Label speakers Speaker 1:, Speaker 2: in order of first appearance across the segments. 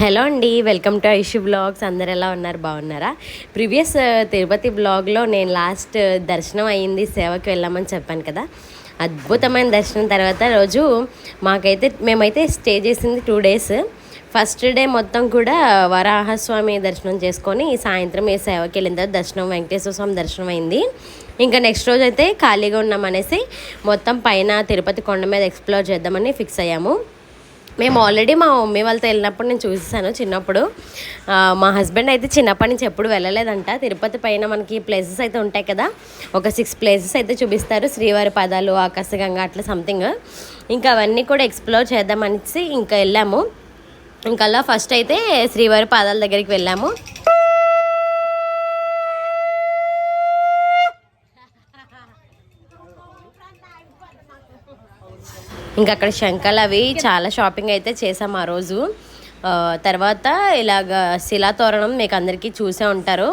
Speaker 1: Hello అండి welcome to Aishu blogs. అందరు ఎలా ఉన్నారు? బాగున్నారా? ప్రీవియస్ తిరుపతి బ్లాగ్లో నేను లాస్ట్ దర్శనం అయ్యింది సేవకి వెళ్ళామని చెప్పాను కదా. అద్భుతమైన దర్శనం తర్వాత రోజు మాకైతే మేమైతే స్టే చేసింది టూ డేస్. ఫస్ట్ డే మొత్తం కూడా వరాహస్వామి దర్శనం చేసుకొని సాయంత్రం ఏ సేవకి వెళ్ళిన తర్వాత దర్శనం వెంకటేశ్వర స్వామి దర్శనం అయింది. ఇంకా నెక్స్ట్ రోజు అయితే ఖాళీగా ఉన్నామనేసి మొత్తం పైన తిరుపతి కొండ మీద ఎక్స్ప్లోర్ చేద్దామని ఫిక్స్ అయ్యాము. మేము ఆల్రెడీ మా మమ్మీ వాళ్ళతో వెళ్ళినప్పుడు నేను చూసేసాను చిన్నప్పుడు. మా హస్బెండ్ అయితే చిన్నప్పటి నుంచి ఎప్పుడు వెళ్ళలేదంట. తిరుపతి పైన మనకి ప్లేసెస్ అయితే ఉంటాయి కదా. ఒక సిక్స్ ప్లేసెస్ అయితే చూపిస్తారు. శ్రీవారి పదాలు ఆకాశగంగా అట్లా సంథింగ్ ఇంకా అవన్నీ కూడా ఎక్స్ప్లోర్ చేద్దామనేసి ఇంకా వెళ్ళాము. ఇంకా అలా ఫస్ట్ అయితే శ్రీవారి పాదాల దగ్గరికి వెళ్ళాము. ఇంకా అక్కడ శంఖలు అవి చాలా షాపింగ్ అయితే చేసాం ఆ రోజు. తర్వాత ఇలాగ శిలాతోరణం మీకు అందరికీ చూసే ఉంటారు.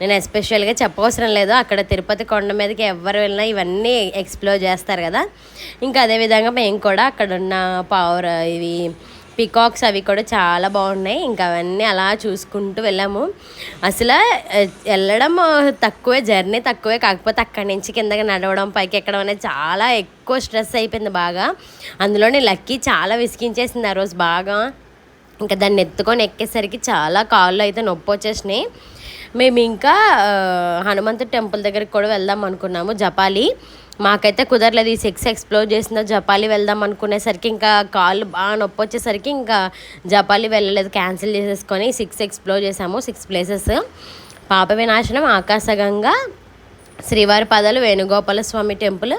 Speaker 1: నేను ఎస్పెషల్గా చెప్పవసరం లేదు అక్కడ తిరుపతి కొండ మీదకి ఎవరు వెళ్ళినా ఇవన్నీ ఎక్స్ప్లోర్ చేస్తారు కదా. ఇంకా అదేవిధంగా మేము కూడా అక్కడ ఉన్న పవర్ ఇవి పికాక్స్ అవి కూడా చాలా బాగున్నాయి. ఇంకా అవన్నీ అలా చూసుకుంటూ వెళ్ళాము. అసలు వెళ్ళడం తక్కువే జర్నీ తక్కువే కాకపోతే అక్కడి నుంచి కిందకి నడవడం పైకి ఎక్కడం అనేది చాలా ఎక్కువ స్ట్రెస్ అయిపోయింది బాగా. అందులోనే లక్కీ చాలా విసిగించేసింది ఆ రోజు బాగా. ఇంకా దాన్ని ఎత్తుకొని ఎక్కేసరికి చాలా కాళ్ళు అయితే నొప్పి వచ్చేసినాయి. మేము ఇంకా హనుమంతు టెంపుల్ దగ్గరికి కూడా వెళ్దాం అనుకున్నాము జపాలి. మాకైతే కుదరలేదు ఈ సిక్స్ ఎక్స్ప్లోర్ చేసిన జపాలి వెళ్దాం అనుకునేసరికి ఇంకా కాళ్ళు బాగా నొప్పి వచ్చేసరికి ఇంకా జపాలి వెళ్ళలేదు. క్యాన్సిల్ చేసేసుకొని సిక్స్ ఎక్స్ప్లోర్ చేసాము. Six places. పాప వినాశనం ఆకాశగంగా శ్రీవారి పదాలు వేణుగోపాల స్వామి టెంపుల్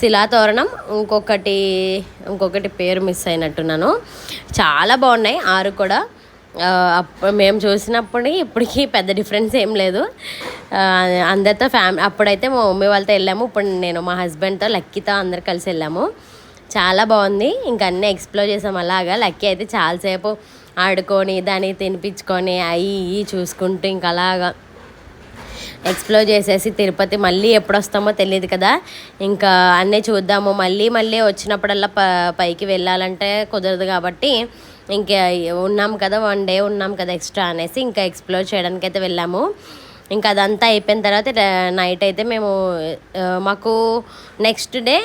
Speaker 1: శిలాతోరణం ఇంకొకటి ఇంకొకటి పేరు మిస్ అయినట్టున్నాను. చాలా బాగున్నాయి. ఆరు కూడా. మేము చూసినప్పుడు ఇప్పటికీ పెద్ద డిఫరెన్స్ ఏం లేదు. అందరితో ఫ్యామిలీ అప్పుడైతే మా మమ్మీ వాళ్ళతో వెళ్ళాము. ఇప్పుడు నేను మా హస్బెండ్తో లక్కీతో అందరు కలిసి వెళ్ళాము. చాలా బాగుంది. ఇంకా అన్నీ ఎక్స్ప్లోర్ చేసాం అలాగా. లక్కీ అయితే చాలాసేపు ఆడుకొని దాన్ని తినిపించుకొని అవి ఇవి చూసుకుంటూ ఇంకా అలాగా ఎక్స్ప్లోర్ చేసేసి తిరుపతి మళ్ళీ ఎప్పుడు వస్తామో తెలియదు కదా. ఇంకా అన్నీ చూద్దాము. మళ్ళీ మళ్ళీ వచ్చినప్పుడల్లా ప పైకి వెళ్ళాలంటే కుదరదు కాబట్టి ఇంకా ఉన్నాం కదా వన్ డే ఉన్నాం కదా ఎక్స్ట్రా అనేసి ఇంకా ఎక్స్ప్లోర్ చేయడానికి అయితే వెళ్ళాము. ఇంకా అదంతా అయిపోయిన తర్వాత నైట్ అయితే మేము మాకు next day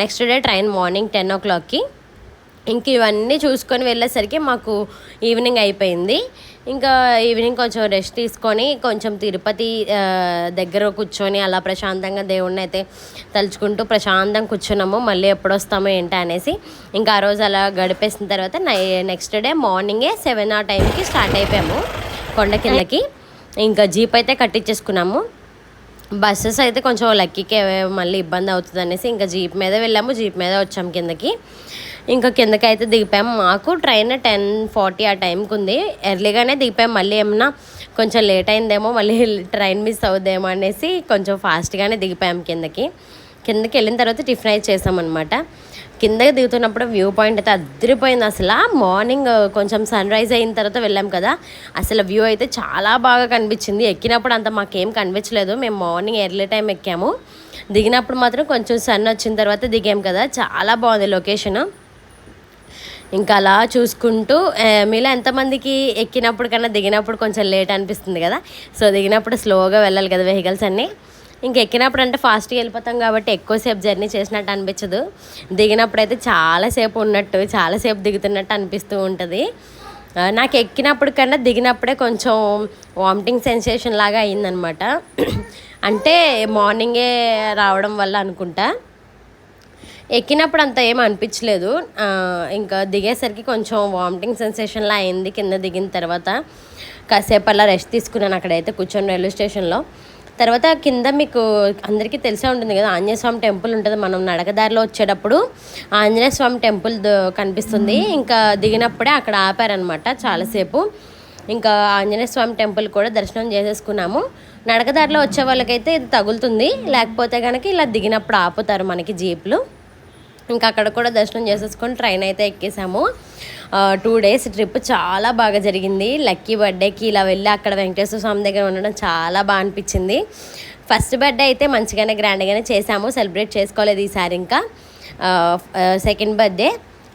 Speaker 1: next day train morning ten ఓ క్లాక్కి ఇంక ఇవన్నీ చూసుకొని వెళ్ళేసరికి మాకు ఈవినింగ్ అయిపోయింది. ఇంకా ఈవినింగ్ కొంచెం రెస్ట్ తీసుకొని కొంచెం తిరుపతి దగ్గర కూర్చొని అలా ప్రశాంతంగా దేవుణ్ణి అయితే తలుచుకుంటూ ప్రశాంతంగా కూర్చున్నాము. మళ్ళీ ఎప్పుడు వస్తామో ఏంటి అనేసి ఇంకా ఆ రోజు అలా గడిపేసిన తర్వాత నెక్స్ట్ డే మార్నింగే సెవెన్ ఆ టైంకి స్టార్ట్ అయిపోయాము కొండ కిందకి ఇంకా జీప్ అయితే కట్టించేసుకున్నాము బస్సెస్ అయితే కొంచెం లక్కీకే మళ్ళీ ఇబ్బంది అవుతుంది అనేసి ఇంకా జీప్ మీద వెళ్ళాము. జీప్ మీద వచ్చాము కిందకి. ఇంకా కిందకి అయితే మాకు ట్రైన్ టెన్ ఫార్టీ ఆ టైంకి ఉంది ఎర్లీగానే దిగిపాము మళ్ళీ ఏమన్నా కొంచెం లేట్ అయిందేమో మళ్ళీ ట్రైన్ మిస్ అవుద్దేమో అనేసి కొంచెం ఫాస్ట్గానే దిగిపాము కిందకి. కిందకి వెళ్ళిన తర్వాత టిఫిన్ అయితే చేసామన్నమాట. కిందకి దిగుతున్నప్పుడు వ్యూ పాయింట్ అయితే అదిరిపోయింది. అసలు మార్నింగ్ కొంచెం సన్ రైజ్ అయిన తర్వాత వెళ్ళాం కదా. అసలు వ్యూ అయితే చాలా బాగా కనిపించింది. ఎక్కినప్పుడు అంత మాకేం కనిపించలేదు. మేము మార్నింగ్ ఎర్లీ టైం ఎక్కాము. దిగినప్పుడు మాత్రం కొంచెం సన్ వచ్చిన తర్వాత దిగాం కదా. చాలా బాగుంది లొకేషన్. ఇంకా అలా చూసుకుంటూ మీలో ఎంతమందికి ఎక్కినప్పుడు కన్నా దిగినప్పుడు కొంచెం లేట్ అనిపిస్తుంది కదా? సో దిగినప్పుడు స్లోగా వెళ్ళాలి కదా వెహికల్స్ అన్నీ. ఇంక ఎక్కినప్పుడు అంటే ఫాస్ట్గా వెళ్ళిపోతాం కాబట్టి ఎక్కువసేపు జర్నీ చేసినట్టు అనిపించదు. దిగినప్పుడు అయితే చాలాసేపు ఉన్నట్టు చాలాసేపు దిగుతున్నట్టు అనిపిస్తూ ఉంటుంది. నాకు ఎక్కినప్పుడు కన్నా దిగినప్పుడే కొంచెం వామిటింగ్ సెన్సేషన్ లాగా అయిందనమాట. అంటే మార్నింగే రావడం వల్ల అనుకుంటా. ఎక్కినప్పుడు అంత ఏం అనిపించలేదు. ఇంకా దిగేసరికి కొంచెం వామిటింగ్ సెన్సేషన్లా అయింది కింద దిగిన తర్వాత. కాసేపు అలా రెస్ట్ తీసుకున్నాను అక్కడైతే కూర్చొని రైల్వే స్టేషన్లో తర్వాత కింద మీకు అందరికీ తెలిసే ఉంటుంది కదా ఆంజనేయ స్వామి టెంపుల్ ఉంటుంది. మనం నడకదారిలో వచ్చేటప్పుడు ఆంజనేయ స్వామి టెంపుల్ కనిపిస్తుంది. ఇంకా దిగినప్పుడే అక్కడ ఆపారనమాట చాలాసేపు. ఇంకా ఆంజనేయ స్వామి టెంపుల్ కూడా దర్శనం చేసేసుకున్నాము. నడకదారిలో వచ్చే వాళ్ళకైతే ఇది తగులుతుంది. లేకపోతే కనుక ఇలా దిగినప్పుడు ఆపుతారు మనకి జీప్లు. ఇంకా అక్కడ కూడా దర్శనం చేసేసుకొని ట్రైన్ అయితే ఎక్కేసాము. టూ డేస్ ట్రిప్ చాలా బాగా జరిగింది. లక్కీ బర్త్డేకి ఇలా వెళ్ళి అక్కడ వెంకటేశ్వర స్వామి దగ్గర ఉండడం చాలా బాగా అనిపించింది. ఫస్ట్ బర్త్డే అయితే మంచిగానే గ్రాండ్గానే చేసాము. సెలబ్రేట్ చేసుకోలేదు ఈసారి ఇంకా. సెకండ్ బర్త్డే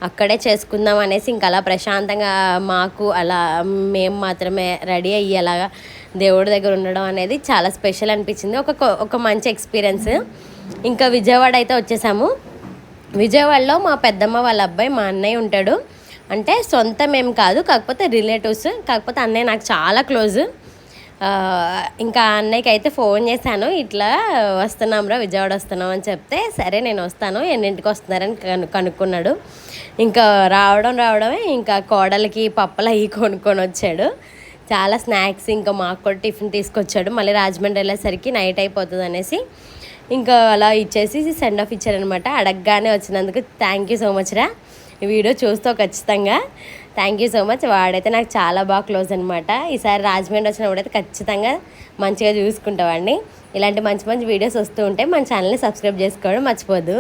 Speaker 1: అక్కడే చేసుకుందాం అనేసి ఇంకా అలా ప్రశాంతంగా మాకు అలా మేము మాత్రమే రెడీ అయ్యి అలాగా దేవుడి దగ్గర ఉండడం అనేది చాలా స్పెషల్ అనిపించింది. ఒక ఒక మంచి ఎక్స్పీరియన్స్ ఇంకా విజయవాడ అయితే వచ్చేసాము. విజయవాడలో మా పెద్దమ్మ వాళ్ళ అబ్బాయి మా అన్నయ్య ఉంటాడు. అంటే సొంతం ఏం కాదు కాకపోతే రిలేటివ్స్ కాకపోతే అన్నయ్య నాకు చాలా క్లోజ్. ఇంకా అన్నయ్యకి అయితే ఫోన్ చేశాను ఇట్లా వస్తున్నాం రా విజయవాడ వస్తున్నాం అని చెప్తే సరే నేను వస్తాను ఎన్నింటికి వస్తున్నారని కను కనుక్కున్నాడు. ఇంకా రావడం రావడమే ఇంకా కోడలకి పప్పలు అవి కొనుక్కొని వచ్చాడు. చాలా స్నాక్స్ ఇంకా మాకు కూడా టిఫిన్ తీసుకొచ్చాడు. మళ్ళీ రాజమండ్రి వెళ్ళేసరికి నైట్ అయిపోతుంది అనేసి ఇంకా అలా ఇచ్చేసి సెండ్ ఆఫ్ ఇచ్చారనమాట అడగగానే వచ్చినందుకు థ్యాంక్ యూ సో మచ్ రా. ఈ వీడియో చూస్తావు ఖచ్చితంగా థ్యాంక్ యూ సో మచ్ వాడైతే నాకు చాలా బాగా క్లోజ్ అనమాట ఈసారి రాజమండ్రి వచ్చినప్పుడైతే ఖచ్చితంగా మంచిగా చూసుకుంటామండి ఇలాంటి మంచి మంచి వీడియోస్ వస్తూ ఉంటే మన ఛానల్ని సబ్స్క్రైబ్ చేసుకోవడం మర్చిపోదు.